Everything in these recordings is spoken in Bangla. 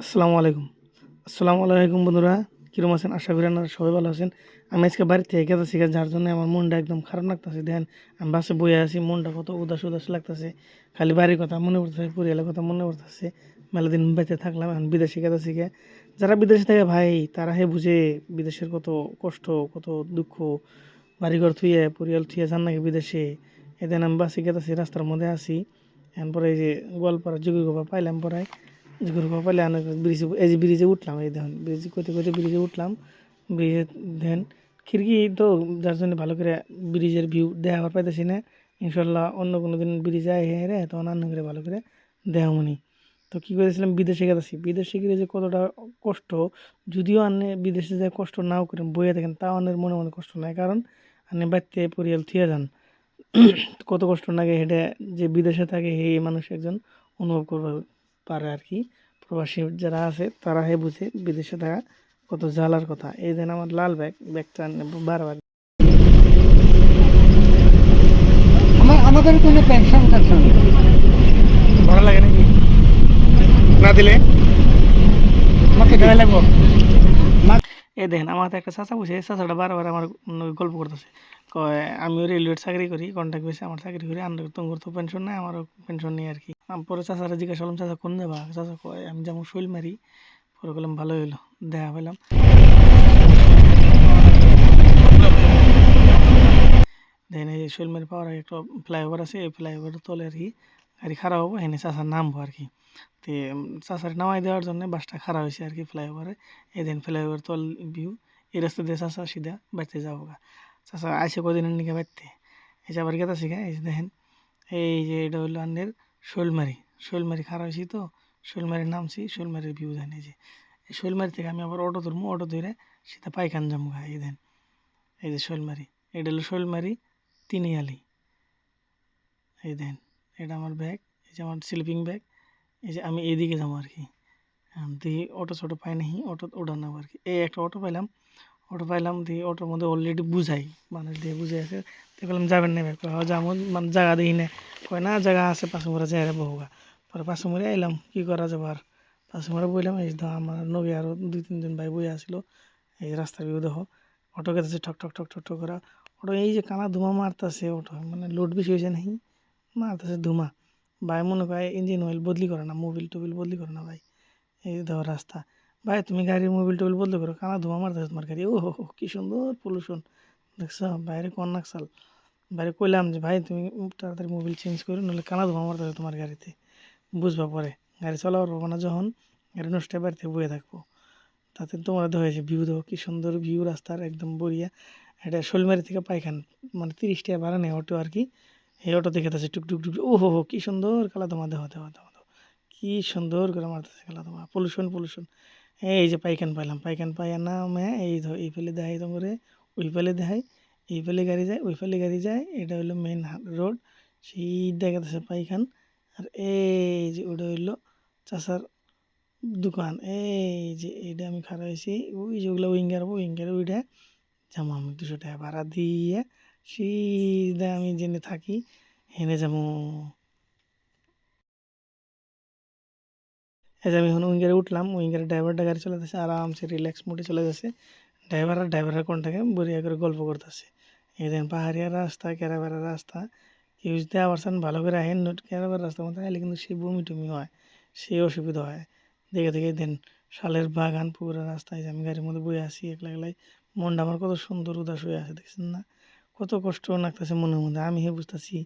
আসসালামু আলাইকুম। আসসালামু আলাইকুম বন্ধুরা, কিরম আছেন? আশা করি আপনারা সবাই ভালো আছেন। আমি আজকে বাড়ি থেকে গেতেছি যার জন্য আমার মনটা একদম খারাপ লাগতেছে। দেখেন আমি বাসে বয়ে আছি, মনটা কত উদাস উদাস লাগতেছে। খালি বাড়ির কথা মনে পড়তেছে, পরিয়ালের কথা মনে পড়তেছে। মেলা দিন বেঁচে থাকলাম, এখন বিদেশে গেতেছি গে। যারা বিদেশে থাকে ভাই, তারা হে বুঝে বিদেশের কত কষ্ট, কত দুঃখ। বাড়িঘর থুয়ে পরিয়াল থুয়ে যান নাকি বিদেশে? এদিন আমি বাসে গেতেছি, রাস্তার মধ্যে আসি এরপরে এই যে গোয়ালপাড়া যুগি পাইলাম পরায় গোপা পাইলে অনেক ব্রিজে, এই যে ব্রিজে উঠলাম, এই দেখুন, ব্রিজে করতে করতে ব্রিজে উঠলাম, ব্রিজে দেন খিড়কি তো যার জন্য ভালো করে ব্রিজের ভিউ দেখাবার পাইতেছি না। ইনশাল্লাহ অন্য কোনো দিন ব্রিজে আয় হ্যাঁ রে, তখন অন্য করে ভালো করে দেখামনি। তো কী করেছিলাম, বিদেশে গেছি বিদেশে গেলে যে কতটা কষ্ট, যদিও আনে বিদেশে যায় কষ্ট নাও করেন বইয়ে দেখেন, তাও আনের মনে মনে কষ্ট নাই, কারণ আনে বাড়িতে পরিয়াল থিয়ে যান। কত কষ্ট লাগে হেঁটে যে বিদেশে থাকে এই মানুষ একজন অনুভব করতে পারে আর কি। প্রবাসী যারা আছে তারা হে বুঝে বিদেশে থাকা কত জ্বালার কথা। এই দেন আমার লাল ব্যাগ ব্যাগটা বারবার। আমার আমাদের কোনো পেনশন টেনশন ভালো লাগে নাকি? না দিলে? আমাকে দেওয়া লাগবো। এই দেখেন, আমার হাতে একটা চাচা বসে চাচাটা বারবার আমার গল্প করতেছে। কয়, আমিও রেলওয়ের চাকরি করি কন্ট্যাক্ট বেশি, আমার চাকরি করি আন্ডার তোমার তো পেনশন নাই, আমারও পেনশন নেই আর কি। পরে চাচারা জিজ্ঞাসা করলাম, চাচা, কোন যাবা চাচা কয়, আমি যেমন শৈল মারি পরে বললাম ভালো হইল। দেখা পেলাম দেখেন, এই শৈলমারি পাওয়ার একটা ফ্লাইওভার আছে, এই ফ্লাইওভারের তলে আর কি গাড়ি খারাপ হব, এনে চাচার নামবো আর কি। তে চাচার নামাই দেওয়ার জন্য বাসটা খারাপ হয়েছে আর কি ফ্লাইওভারে। এই দিন ফ্লাইওভার তল ভিউ এই রাস্তা দিয়ে চাচা সিধা বাড়িতে যাব গা। চাচা আইসে কদিনের নিকে বাড়িতে এই যে আবার গেতা শিখা এই যে দেখেন, এই যে এটা হলো আন্ডের শৈলমারি। শৈলমারি খারাপ হয়েছি তো শৈলমারির নামছি, শৈলমারির ভিউ দেন এই যে। শৈলমারি থেকে আমি আবার অটো ধরবো অটো ধরে সেটা পাইখান যাব গা, এই দেন। এই যে শৈলমারি, এটা হলো শৈলমারি তিনিয়ালি। এই দেন, এটা আমার ব্যাগ, এই যে আমার স্লিপিং ব্যাগ। এই যে আমি এদিকে যাব আর কি। দিয়ে অটো ছোটো পাই নাহি অটো ওঠা নেব আর কি। এই একটা অটো পাইলাম অটো পাইলাম দিয়ে অটোর মধ্যে অলরেডি বুঝাই মানুষ দিয়ে বুঝে আছে। দেখলাম যাবেন না কয় যাব মানে জায়গা দেখি না। কয়, না, জায়গা আছে, পাঁচমুড়া যাই বহুগা। পরে পাঁচমুড়ে এলাম কী করা যাবে আর? পাঁচমুড়ে বইলাম, এই আমার নবী আরও দুই তিনজন ভাই বই আসলো। এই যে রাস্তার ভিউ দেখো। অটো গেছে ঠক ঠক ঠক ঠক ঠক করা। অটো এই যে কানা ধুমা মারতেছে অটো মানে লোড বেশি হয়েছে নাকি? মারতেছে ধুমা। ভাই, মনে করে ইঞ্জিন অয়েল বদলি করে না মোবিল টোবিল বদলি করে না ভাই। এই ধর রাস্তা। ভাই, তুমি গাড়ির মোবিল টোবিল বদলি করো, কানা ধোঁয়া মারতেছে তোমার গাড়ি। ও হো কি সুন্দর পলিউশন দেখছ? বাইরে কোন নাকসাল বাইরে কইলাম যে, ভাই, তুমি তাড়াতাড়ি মোবিল চেঞ্জ করো, নাহলে কানা ধোঁয়া মারতেছে তোমার গাড়িতে। বুঝবা পরে, গাড়ি চলাবার পাবো না, যখন গাড়ি নষ্ট বাড়িতে বয়ে থাকব। তাতে তোমরা এই যে ভিউ দেখো কি সুন্দর ভিউ রাস্তার একদম বড়িয়া। এটা শোলমারি থেকে পাইখান মানে তিরিশ টাকা ভাড়া নেই অটো আর কি। এই অটো দেখে আছে টুক টুক টুক ও হো হো, কি সুন্দর কালা দেওয়া দেওয়া দেওয়া দেওয়া কি সুন্দর করে মারতেছে কালা তোমার পলিউশন পলিউশন এই যে পাইখান পাইলাম, পাইখান পাইয়া নামে এই ধর এই ফেলে দেখাই তোমরে, ওই ফেলে দেখাই, এই ফেলে গাড়ি যায়, ওই ফেলে গাড়ি যায়, এটা হলো মেন রোড সেই দেখাতেছে পাইখান, আর এই যে ওটা হইল চাষার দোকান, এই যে এইটা আমি খারাপ হয়েছি, ওই যেগুলো উইঙ্গার উইঙ্গার ওইটা যেমন আমি দুশো টাকা ভাড়া দিয়ে সিধা আমি জেনে থাকি, হেনে যাব। এই যে আমি এখন উইঙ্গারে উঠলাম, উইঙ্গারে ড্রাইভারটা গাড়ি চলাতেছে আরামসে রিল্যাক্স মোডে চলে যাচ্ছে। ড্রাইভার আর ড্রাইভারের কোনটাকে বরিয়া করে গল্প করতেছে। এই দেন পাহাড়িয়া রাস্তা ক্যারাবারের রাস্তা, কেউ যদি আবার চান ভালো করে আহেন ক্যারাবার রাস্তার মধ্যে আইলে কিন্তু সে বমি টমি হয়, সে অসুবিধা হয়। দেখে দেখে দেন, শালের বাগান পুরো রাস্তায় আমি গাড়ির মধ্যে বয়ে আসি একলা একলাই মনটা আমার কত সুন্দর উদাস হয়ে আছে, দেখছেন না? কত কষ্ট লাগতেছে মনের মধ্যে। আমি হে বুঝতেছি।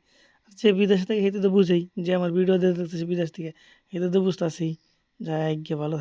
যে বিদেশ থেকে হেঁটে তো বুঝেই যে আমার ভিডিও দেখতেছি বিদেশ থেকে, হেঁটে তো বুঝতেছি যা গিয়ে ভালো